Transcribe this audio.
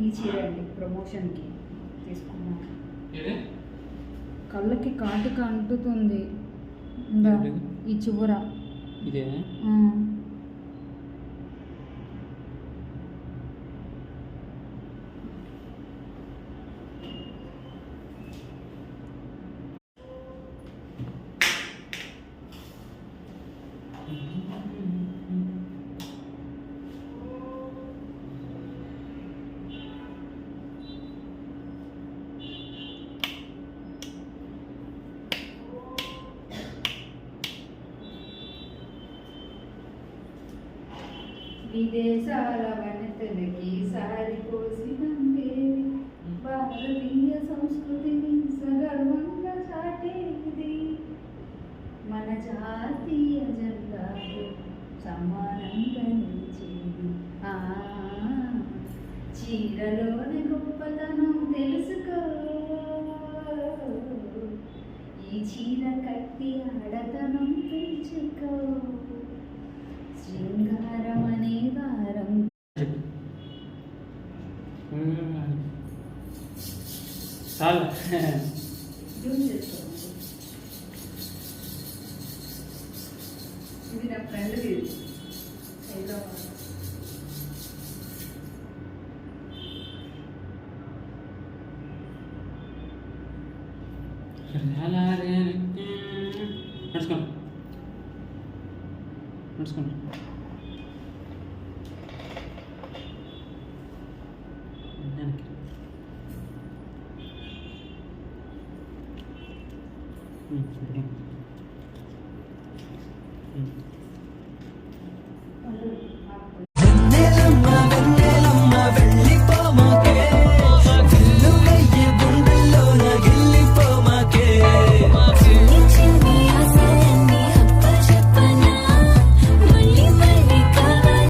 ఈ చీర అండి ప్రమోషన్కి తీసుకున్నాను. కళ్ళకి కాటుక అంటుతుంది? ఈ చివర. ఇదే విదేశాల వనతలకి సారిపోసినందే భారతీయ సంస్కృతిని సగర్వంగా చాటేది. మన జాతీయ జెండాకు సమానంగా నిలిచేది ఆ, చీరలోని గొప్పతనం తెలుసుకో. ఈ చీర కట్టి ఆడతనం పెంచుకో. చాలు జూమ్ చేసుకోండి ఇది నా ఫ్రెండ్ ఇది హైదరాబాద్ నడుచుకోండి నడుచుకోండి 嗯，嗯，嗯。